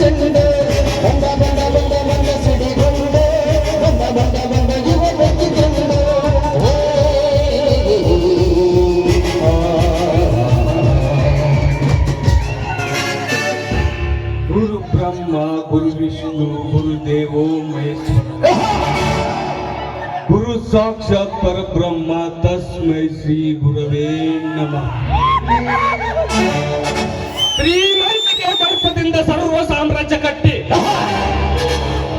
చెట్టు ಗುರು ಬ್ರಹ್ಮ, ಗುರು ವಿಷ್ಣು, ಗುರು ದೇವೋ ಮಹೇಶ್ವರ. ಗುರು ಸಾಕ್ಷಾತ್ ಪರಬ್ರಹ್ಮ, ತಸ್ಮೈ ಶ್ರೀ ಗುರವೇ ನಮಃ. ಶ್ರೀಮಂತಿಗೆ ದರ್ಪದಿಂದ ಸರ್ವ ಸಾಮ್ರಾಜ್ಯ ಕಟ್ಟಿ.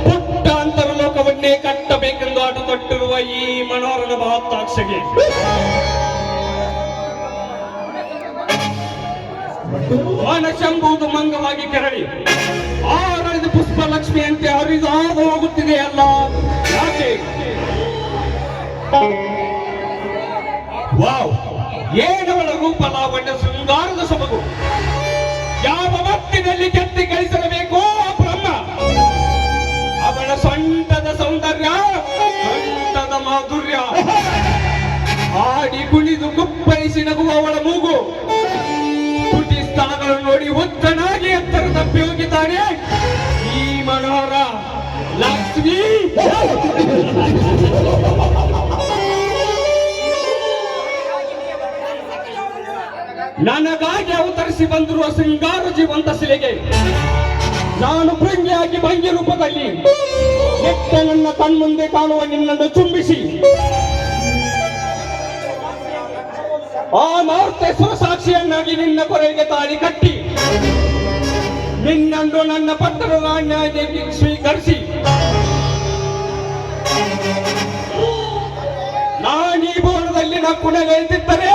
ಪುಟ್ಟ ಅಂತರ್ಲೋಕವನ್ನೇ ಕಟ್ಟಬೇಕೆಂದು ಆಟ ತೊಟ್ಟಿರುವ ಈ ಮನೋರಣ ಮಹತ್ತಾಕ್ಷಗೆ ಮನಶಂಬುವುದು ಮಂಗವಾಗಿ ಕೆರಳಿ. ಆರಳಿದ ಪುಷ್ಪ ಲಕ್ಷ್ಮಿಯಂತೆ ಹರಿದು ಹಾದು ಹೋಗುತ್ತಿದೆಯಲ್ಲ ಯಾಕೆ? ವಾವ್. ಏನವಳ ರೂಪ ಲಾವಣ್ಯ ಶೃಂಗಾರದ ಸೊಬಗು? ಯಾವ ಮತ್ತಿನಲ್ಲಿ ಕೆತ್ತಿ ಕಳಿಸಲೇಬೇಕು ಆ ಬ್ರಹ್ಮ? ಅವಳ ಸೊಂಟದ ಸೌಂದರ್ಯ, ಸೊಂಟದ ಮಾಧುರ್ಯ. ಆಡಿ ಕುಣಿದು ಕುಪ್ಪೈಸಿ ನಗುವ ಅವಳ ಮೂಗು. ತುಟಿ ನೋಡಿ ಉತ್ತನಾಗಿ ಎತ್ತರ ತಪ್ಪಿ ಹೋಗಿದ್ದಾನೆ ಈ ಮನೋಹರ ಲಕ್ಷ್ಮಿ. ನನಗಾಗಿ ಅವತರಿಸಿ ಬಂದಿರುವ ಶೃಂಗಾರ ಜೀವಂತ ಶಿಲೆಗೆ ನಾನು ಭೃಂಗಿಯಾಗಿ ಭಂಗಿ ರೂಪದಲ್ಲಿ ಎತ್ತ ನನ್ನ ಕಣ್ಮುಂದೆ ಕಾಣುವ ನಿನ್ನನ್ನು ಚುಂಬಿಸಿ ಆ ಮಾರ್ತೇಶ್ವರ ಸಾಕ್ಷಿಯನ್ನಾಗಿ ನಿನ್ನ ಕೊರೆಗೆ ತಾಳಿ ಕಟ್ಟಿ. ನಿನ್ನನ್ನು ನನ್ನ ಪಟ್ಟಣ ರಾಣ್ಯಾಗಿ ಸ್ವೀಕರಿಸಿ. ನಾನೀ ಭವನದಲ್ಲಿ ನಕ್ಕುಣಗೈದಿದ್ದರೆ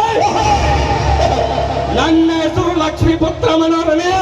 ನನ್ನ ಹೆಸರು ಲಕ್ಷ್ಮೀ ಪುತ್ರ ಮನೋರಮೇ.